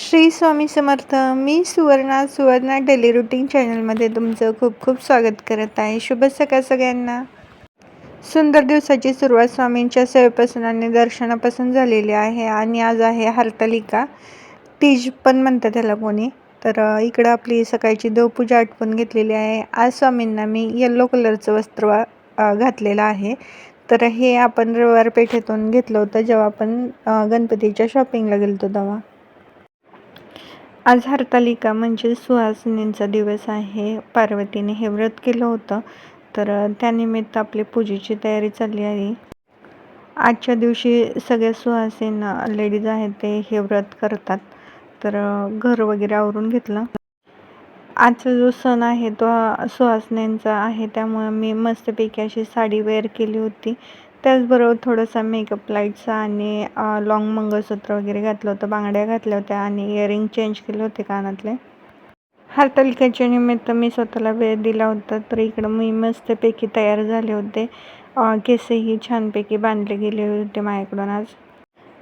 श्री स्वामी समर्थ मी Suvarna Suvarna daily routine चॅनलमध्ये तुमचं खूप खूप स्वागत करत आहे. शुभ सकाळ सगळ्यांना. सुंदर दिवसाची सुरुवात स्वामींच्या सेवेपासून आणि दर्शनापासून झालेली आहे आणि आज आहे हरतालिका. तीज पण म्हणतात त्याला कोणी. तर इकडं आपली सकाळची देवपूजा आटपून घेतलेली आहे. आज स्वामींना मी येल्लो कलरचं वस्त्र वा- घातलेलं आहे. तर हे आपण रविवार पेठेतून घेतलं होतं जेव्हा आपण गणपतीच्या शॉपिंगला गेलो तेव्हा. आज हरतालिका म्हणजे सुहासिनींचा दिवस आहे. पार्वतीने हे व्रत केलं होतं तर त्यानिमित्त आपली पूजेची तयारी चालली आहे. आजच्या दिवशी सगळ्या सुहासीन लेडीज आहेत ते हे व्रत करतात. तर घर वगैरे आवरून घेतलं. आजचा जो सण आहे तो अ, सुहासिनींचा आहे त्यामुळे मी मस्तपैकी अशी साडी वेअर केली होती. त्याचबरोबर थोडासा मेकअप लाईटचा आणि लॉंग मंगळसूत्र वगैरे घातलं होतं बांगड्या घातल्या होत्या आणि इयरिंग चेंज केले होते कानातले. हरतालिकेच्या निमित्त मी स्वतःला वेळ दिला होता तर इकडं मी मस्तपैकी तयार झाले होते. केसही छानपैकी बांधले गेले होते माझ्याकडून आज.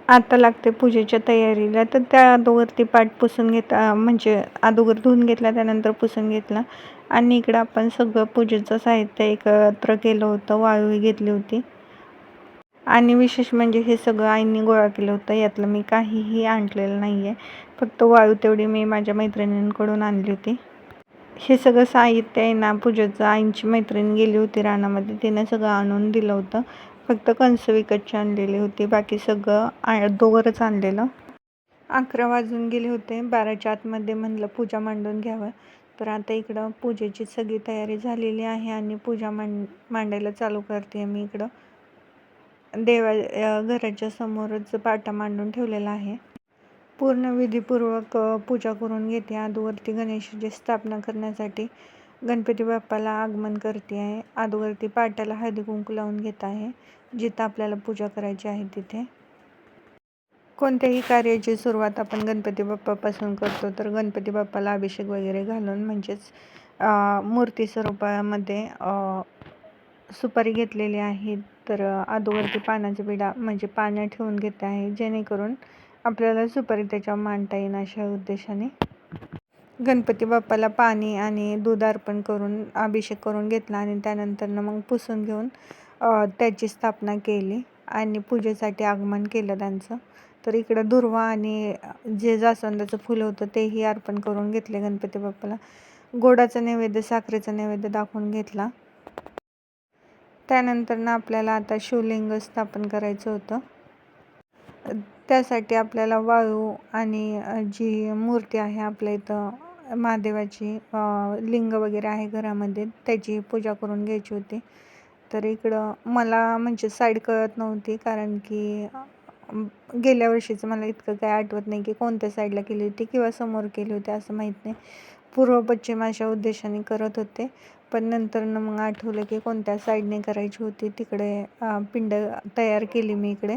आता लागते पूजेच्या तयारीला तर त्या अदोगरती पाठ पुसून घेता म्हणजे अदोगर धुवून घेतला त्यानंतर पुसून घेतला. आणि इकडं आपण सगळं पूजेचं साहित्य एकत्र केलं होतं वाळूही घेतली होती. आणि विशेष म्हणजे हे सगळं आईंनी गोळा केलं होतं. यातलं मी काहीही आणलेलं नाही आहे फक्त वाळू तेवढी मी माझ्या मैत्रिणींकडून आणली होती. हे सगळं साहित्य आहे ना पूजेचं. आईंची मैत्रीण गेली होती रानामध्ये. तिने सगळं आणून दिलं होतं. फक्त कंस विकतची आणलेली होती. बाकी सगळं आ- दोघरच आणलेलं. अकरा वाजून गेले होते. बाराच्या आतमध्ये म्हणलं पूजा मांडून घ्यावं. तर आता इकडं पूजेची सगळी तयारी झालेली आहे आणि पूजा मांड मांडायला चालू करते मी इकडं. देवा घराच्या समोरच पाटा मांडून ठेवलेला आहे. पूर्ण विधीपूर्वक पूजा करून घेते. आदूवरती गणेशाची स्थापना करण्यासाठी गणपती बाप्पाला आगमन करते. आहे आदूवरती पाटाला हळदी कुंकू लावून घेत आहे. जिथं आपल्याला पूजा करायची आहे तिथे. कोणत्याही कार्याची सुरुवात आपण गणपती बाप्पापासून करतो तर गणपती बाप्पाला अभिषेक वगैरे घालून म्हणजेच मूर्ती स्वरूपामध्ये सुपारी घेतलेली आहेत तर अधोवरती पानाचा विडा म्हणजे पानं ठेवून घेते आहे जेणेकरून आपल्याला सुपारी त्याच्यावर मांडता येईल अशा उद्देशाने. गणपती बाप्पाला पाणी आणि दूध अर्पण करून अभिषेक करून घेतला आणि त्यानंतरनं मग पुसून घेऊन त्याची स्थापना केली आणि पूजेसाठी आगमन केलं त्यांचं. तर इकडं दुर्वा आणि जे जास्वंदाचं फुलं होतं तेही अर्पण करून घेतले गणपती बाप्पाला. गोडाचा नैवेद्य साखरेचा नैवेद्य दाखवून घेतला. त्यानंतरनं आपल्याला आता शिवलिंग स्थापन करायचं होतं. त्यासाठी आपल्याला वाळू आणि जी मूर्ती आहे आपल्या इथं महादेवाची लिंग वगैरे आहे घरामध्ये त्याची पूजा करून घ्यायची होती. तर इकडं मला म्हणजे साईड कळत नव्हती कारण की गेल्या वर्षीचं मला इतकं काय आठवत नाही की कोणत्या साईडला केली होती किंवा समोर केली होती असं माहीत नाही. पूर्व पश्चिम अशा उद्देशाने करत होते. पण नंतर न मग आठवलं की कोणत्या साईडने करायची होती तिकडे पिंड तयार केली मी इकडे.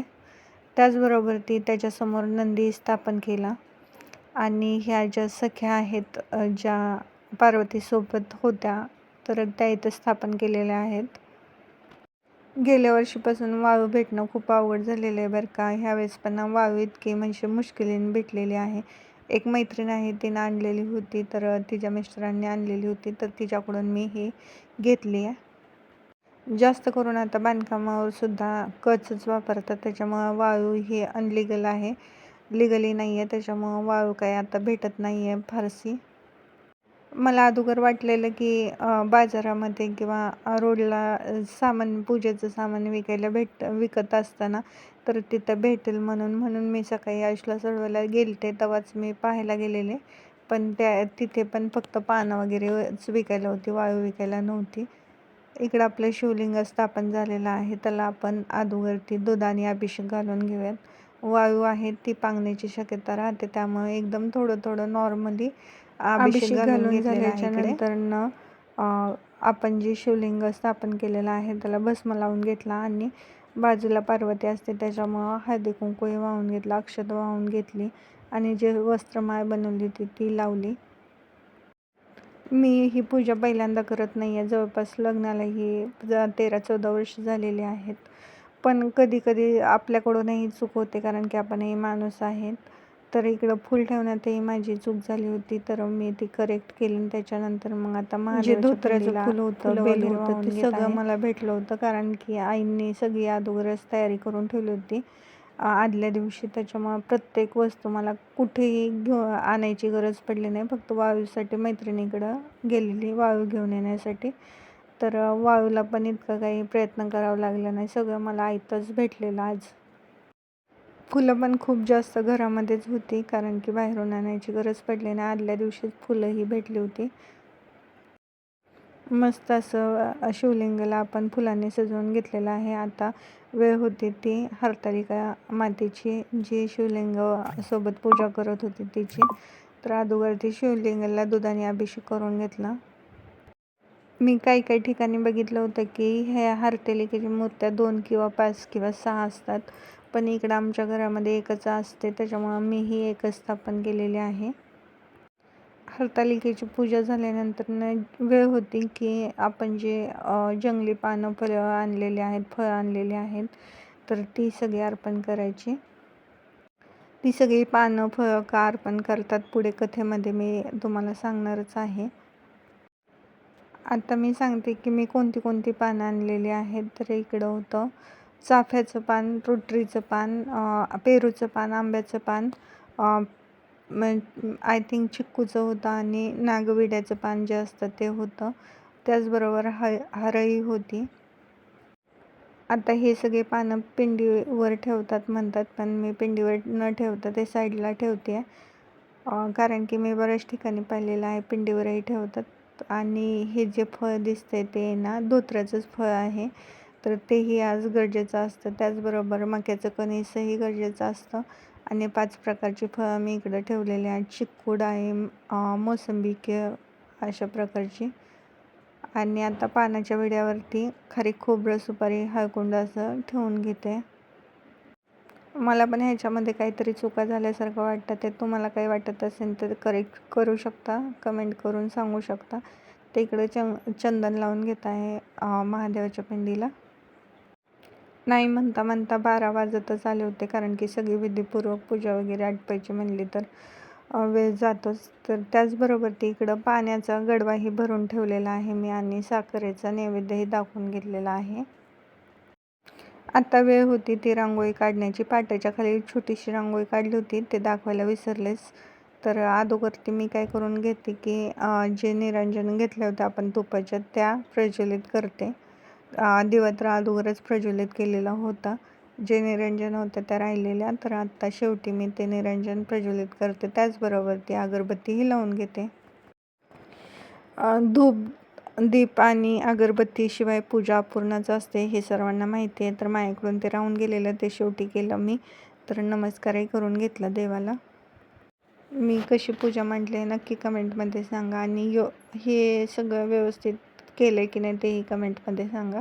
त्याचबरोबर ती त्याच्यासमोर नंदी स्थापन केला. आणि ह्या ज्या सख्या आहेत ज्या पार्वतीसोबत होत्या तर त्या इथं स्थापन केलेल्या आहेत. गेल्या वर्षीपासून वाळू भेटणं खूप अवघड झालेलं आहे बरं का. ह्यावेळेस पण वाळू इतकी म्हणजे मुश्किलीने भेटलेली आहे. एक मैत्रीण आहे तिनं आणलेली होती तर तिच्या मिस्टरांनी आणलेली होती तर तिच्याकडून मी ही घेतली आहे. जास्त करून आता बांधकामावर सुद्धा कचच वापरतात त्याच्यामुळं वाळू ही अनलिगल आहे. लिगली नाही आहे त्याच्यामुळं वाळू काय आता भेटत नाही आहे फारशी. मला अगोदर वाटलेलं की बाजारामध्ये किंवा रोडला सामान पूजेचं सामान विकायला भेट विकत असताना तर तिथं भेटेल म्हणून म्हणून मी सकाळी आयुषला चढवायला गेलते. तेव्हाच मी पाहायला गेलेले. पण त्या तिथे पण फक्त पानं वगैरेच विकायला होती वाळू विकायला नव्हती. इकडं आपलं शिवलिंग स्थापन झालेलं आहे. त्याला आपण अगोदरती दुधाने अभिषेक घालून घेऊयात. वाळू आहे ती पांगण्याची शक्यता राहते. त्यामुळे एकदम थोडं थोडं नॉर्मली अभिषेक घालून झाल्याच्या नंतरनं आपण जे शिवलिंग स्थापन केलेलं आहे त्याला भस्म लावून घेतला आणि बाजूला पार्वती असते त्याच्यामुळं हळदी कुंकूही वाहून घेतला अक्षत वाहून घेतली आणि जे वस्त्रमाळ बनवली होती ती लावली. मी ही पूजा पहिल्यांदा करत नाही आहे. जवळपास लग्नाला ही तेरा चौदा वर्ष झालेली आहेत. पण कधी कधी आपल्याकडूनही चूक होते कारण की आपणही माणूस आहेत. तर इकडं फुल ठेवण्यातही माझी चूक झाली होती तर मी ती करेक्ट केली आणि त्याच्यानंतर मग आता जे महादेवाच्या धोत्र्याचं फुल होतं, बेल होतं, ते सगळं. मला भेटलं होतं कारण की आईंनी सगळी अगोदरच तयारी करून ठेवली होती. आदल्या दिवशी त्याच्यामुळं प्रत्येक वस्तू मला कुठेही घेऊ आणायची गरज पडली नाही. फक्त वाळूसाठी मैत्रिणीकडं गेलेली वाळू घेऊन येण्यासाठी. तर वाळूला पण इतकं काही प्रयत्न करावा लागला नाही. सगळं मला आयतंच भेटलेलं आज. फुलं पण खूप जास्त घरामध्येच होती कारण की बाहेरून आणायची गरज पडली ना आदल्या दिवशीच फुलंही भेटली होती. मस्त असं शिवलिंगाला आपण फुलांनी सजवून घेतलेलं आहे. आता वेळ होती ती हरतालिका मातेची जी शिवलिंग सोबत पूजा करत होती तिची. तर अगोदर ती शिवलिंगाला दुधाने अभिषेक करून घेतला. मी काही काही ठिकाणी बघितलं होतं की ह्या हरतालिकेची मूर्त्या दोन किंवा पाच किंवा सहा असतात. पण इकडं आमच्या घरामध्ये एकच असते त्याच्यामुळं मीही एकच स्थापन केलेली आहे. हरतालिकेची पूजा झाल्यानंतर न वेळ होती की आपण जे जंगली पानं फळं आणलेली आहेत फळं आणलेली आहेत तर ती सगळी अर्पण करायची. ती सगळी पानं फळं का अर्पण करतात पुढे कथेमध्ये मी तुम्हाला सांगणारच आहे. आता मी सांगते की मी कोणती कोणती पानं आणलेली आहेत तर इकडं होतं चाफ्याचं पान रोटरीचं पान पेरूचं पान आंब्याचं पान आय थिंक चिक्कूचं होतं आणि नागविड्याचं पान जे असतं ते होतं. त्याचबरोबर ह हरळी होती. आता हे सगळे पानं पिंडीवर ठेवतात म्हणतात पण मी पिंडीवर न ठेवता ते साईडला ठेवते. आहे कारण की मी बऱ्याच ठिकाणी पाहिलेलं आहे पिंडीवरही ठेवतात. आणि हे जे फळ दिसतंय ते ना धोत्र्याचंच फळ आहे. तर तेही आज गरजेचं असतं. त्याचबरोबर मक्याचं कणीसही गरजेचं असतं. आणि पाच प्रकारची फळं मी इकडं ठेवलेली आहेत. चिक्कूड आहे मोसंबी के अशा प्रकारची. आणि आता पानाच्या विड्यावरती खारी खोबरं सुपारी हळकुंड असं ठेवून घेते. मला पण ह्याच्यामध्ये काहीतरी चुका झाल्यासारखं वाटतं. ते तुम्हाला काही वाटत असेल तर करेक्ट करू शकता. कमेंट करून सांगू शकता. ते इकडे चं चंदन लावून घेत आहे महादेवाच्या पिंडीला. नाही म्हणता म्हणता बारा वाजतच आले होते कारण की सगळी विधीपूर्वक पूजा वगैरे आटपायची म्हणली तर वेळ जातोच. तर त्याचबरोबर ती इकडं पाण्याचा गडवाही भरून ठेवलेला आहे मी आणि साखरेचा नैवेद्यही दाखवून घेतलेला आहे. आता वेळ होती ती रांगोळी काढण्याची. पाट्याच्या खाली छोटीशी रांगोळी काढली होती ते दाखवायला विसरलेच. तर अगोदर मी काय करून घेते की जे निरंजन घेतले होते आपण तुपाच्या त्या प्रज्वलित करते. अ, अगोदरच प्रज्वलित केलेला होता. जे निरंजन होतं त्या राहिलेल्या तर आत्ता शेवटी मी ते निरंजन प्रज्वलित करते. त्याचबरोबर ती अगरबत्तीही लावून घेते. धूप दीप आणि अगरबत्तीशिवाय पूजा अपूर्णच असते हे सर्वांना माहिती आहे. तर माझ्याकडून ते राहून गेलेलं ते शेवटी केलं मी. तर नमस्कारही करून घेतला देवाला. मी कशी पूजा मांडली आहे नक्की कमेंटमध्ये सांगा. आणि यो हे सगळं व्यवस्थित केलं आहे की नाही तेही कमेंटमध्ये सांगा.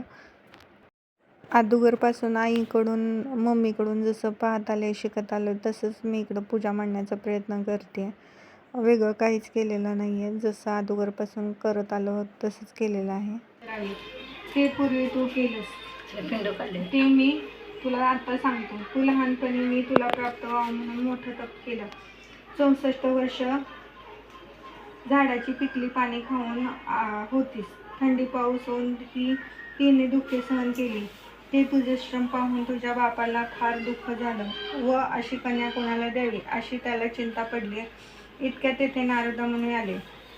अदोगरपासून आईकडून मम्मीकडून जसं पाहत आले शिकत आलो तसंच मी इकडं पूजा मांडण्याचा प्रयत्न करते. वेगळं काहीच केलेलं नाही आहे जसं अदोगरपासून करत आलो तसंच केलेलं आहे. ते पूर्वी तू केलंस. ते मी तुला आता सांगतो. तू लहानपणी मी तुला प्राप्त व्हावं म्हणून मोठं तप केलं. चौसष्ट वर्ष झाडाची पिकली पाणी खाऊन होतीस. थंडी पाऊस होऊन ही तिने दुःखे सहन केली. ते तुझे श्रम पाहून तुझ्या बापाला फार दुःख झालं. व अशी कन्या कोणाला द्यावी अशी त्याला चिंता पडली. इतक्या तेथे नारद मुनी आले.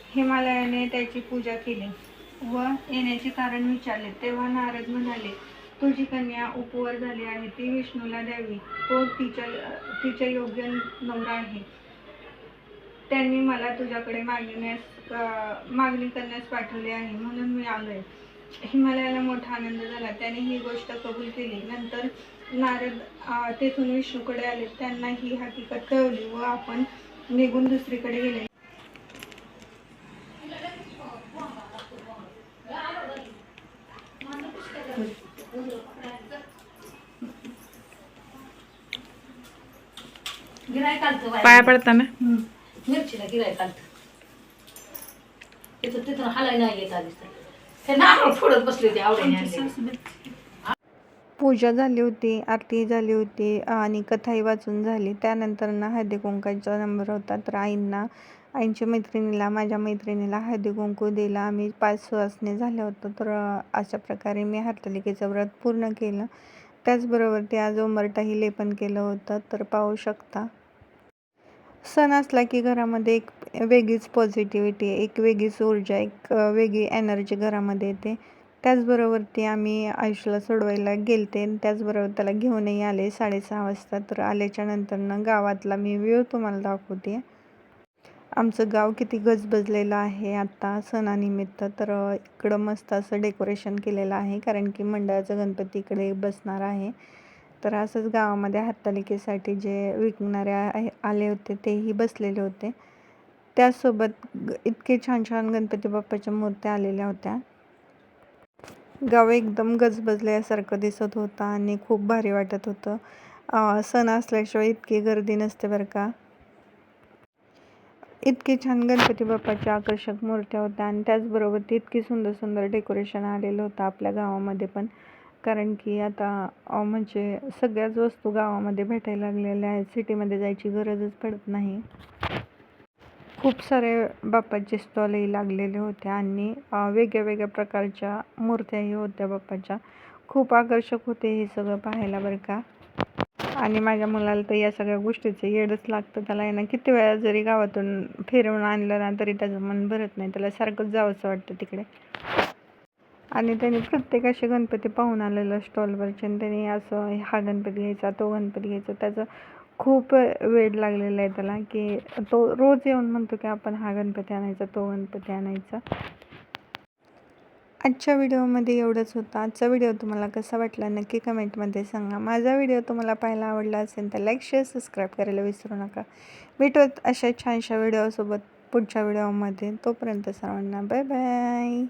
हिमालयाने त्याची पूजा केली. व येण्याचे कारण विचारले. तेव्हा नारद म्हणाले तुझी कन्या उपवर झाली आहे ती विष्णूला द्यावी. तो तिच्या तिच्या योग्य नवरा आहे. त्यांनी मला तुझ्याकडे मागण्यास मागणी करण्यास पाठवले आहे म्हणून मी आलोय. हिमालयाला मोठा आनंद झाला. त्याने ही गोष्ट कबूल केली. नंतर नारद तेथून विष्णूकडे आले. त्यांना ही हकीकत कळवली व आपण निघून दुसरीकडे गेले. पाया पडताना? मिरचीला गिराय तिथं येत. ते नारळ फोडत बसले होते आवडीने. पूजा झाली होती आरती झाली होती आणि कथाही वाचून झाली. त्यानंतर ना हळदी कुंकाचा नंबर होता तर आईंना आईंच्या मैत्रिणीला माझ्या मैत्रिणीला हळदी कुंकू दिला. आम्ही पाच सुवासने झालं होतं तर अशा प्रकारे मी हरतालिकेचं व्रत पूर्ण केलं. त्याचबरोबर ते आज उंबरटाही लेपन केलं होतं तर पाहू शकता. सण असला की घरामध्ये एक वेगळीच पॉझिटिव्हिटी एक वेगळीच ऊर्जा एक वेगळी एनर्जी घरामध्ये येते. त्याचबरोबर ती आम्ही आयुष्याला सोडवायला गेलते त्याचबरोबर त्याला घेऊनही आले. साडेसहा वाजता तर आल्याच्या नंतरनं गावातला मी व्यू तुम्हाला दाखवते. आमचं गाव किती गजबजलेलं आहे आत्ता सणानिमित्त. तर इकडं मस्त असं डेकोरेशन केलेलं आहे. कारण की मंडळाचं गणपती इकडे बसणार आहे. तर असंच गावामध्ये हातालिकेसाठी जे विकणारे आले होते तेही बसलेले होते. त्यासोबत इतके छान छान गणपती बाप्पाच्या मूर्त्या आलेल्या होत्या. गाव एकदम गजबजल्यासारखं दिसत होतं आणि खूप भारी वाटत होतं. सण असल्याशिवाय इतकी गर्दी नसते बरं का. इतके छान गणपती बाप्पाच्या आकर्षक मूर्त्या होत्या आणि त्याचबरोबर ती इतकी सुंदर सुंदर डेकोरेशन आलेलं होतं आपल्या गावामध्ये पण. कारण की आता म्हणजे सगळ्याच वस्तू गावामध्ये भेटायला लागलेल्या आहेत. सिटीमध्ये जायची गरजच पडत नाही. खूप सारे बाप्पाचे स्टॉलही लागलेले होते आणि वेगळ्या वेगळ्या प्रकारच्या मूर्त्याही होत्या बाप्पाच्या. खूप आकर्षक होते हे सगळं पाहायला बरं का. आणि माझ्या मुलाला तर या सगळ्या गोष्टीचं येडच लागतं. त्याला आहे ना किती वेळा जरी गावातून फिरवून आणलं ना तरी त्याचं मन भरत नाही. त्याला सारखंच जावंसं वाटतं तिकडे. आणि त्यांनी प्रत्येक असे गणपती पाहून आलेलं स्टॉलवरचे आणि त्यांनी असं हा गणपती घ्यायचा तो गणपती घ्यायचा. त्याचं खूप वेळ लागलेला आहे त्याला की तो रोज येऊन म्हणतो की आपण हा गणपती आणायचा तो गणपती आणायचा. आजच्या व्हिडिओमध्ये एवढंच होतं. आजचा व्हिडिओ तुम्हाला कसा वाटला नक्की कमेंटमध्ये सांगा. माझा व्हिडिओ तुम्हाला पाहायला आवडला असेल तर लाईक शेअर सबस्क्राईब करायला विसरू नका. भेटूयात अशा छानशा व्हिडिओसोबत पुढच्या व्हिडिओमध्ये. तोपर्यंत सर्वांना बाय बाय